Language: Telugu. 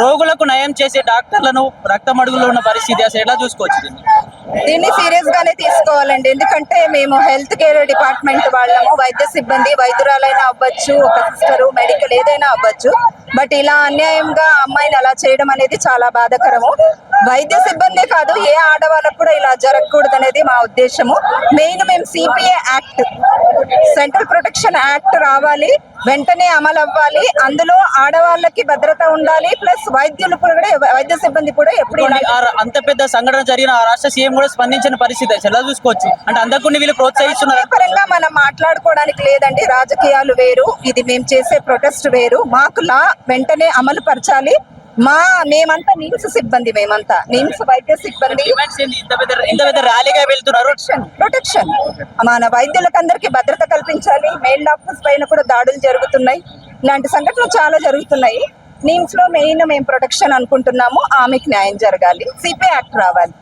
రోగులకు నయం చేసే డాక్టర్లను రక్తమడుగులో ఉన్న పరిస్థితి అసలు ఎలా చూసుకోవచ్చు దీన్ని? సీరియస్ గానే తీసుకోవాలండి. ఎందుకంటే మేము హెల్త్ కేర్ డిపార్ట్మెంట్ వాళ్ళము. వైద్య సిబ్బంది వైద్యురాలైనా అవ్వచ్చు ఒక సిస్టర్ మెడికల్ ఏదైనా అవ్వచ్చు. బట్ ఇలా అన్యాయంగా అమ్మాయిని అలా చేయడం అనేది చాలా బాధాకరము. వైద్య సిబ్బందే కాదు ఏ ఆడవాళ్ళకు కూడా ఇలా జరగకూడదు అనేది మా ఉద్దేశము. మెయిన్ మేము CPA act central protection act రావాలి వెంటనే అమలు అవ్వాలి అందులో ఆడవాళ్ళకి భద్రత ఉండాలి ప్లస్ వైద్యులు కూడా వైద్య సిబ్బంది కూడా ఎప్పుడు అంత పెద్ద సంఘటన జరిగిన ఆ రాష్ట్ర సీఎం కూడా స్పందించిన పరిస్థితి ఎలా చూసుకోవచ్చు. అంటే అందరికీ వీళ్ళు ప్రోత్సహిస్తున్నారు. పరంగా మనం మాట్లాడుకోవడానికి లేదండి రాజకీయాలు వేరు. ఇది మేము చేసే ప్రొటెస్ట్ వేరు. మాకు లా వెంటనే అమలు పరచాలి మా మేమంతా నిమ్స్ సిబ్బంది మేమంతా. నిమ్స్ వైద్య సిబ్బంది. ర్యాలీగా వెళ్తున్నారు. ప్రొటెక్షన్ మన వైద్యులకు అందరికీ భద్రత కల్పించాలి. మెయిన్ డాక్టర్స్ పైన కూడా దాడులు జరుగుతున్నాయి. ఇలాంటి సంఘటనలు చాలా జరుగుతున్నాయి. నిమ్స్లో మెయిన్ మేము ప్రొటెక్షన్ అనుకుంటున్నాము. ఆమెకి న్యాయం జరగాలి. సిపి యాక్ట్ రావాలి.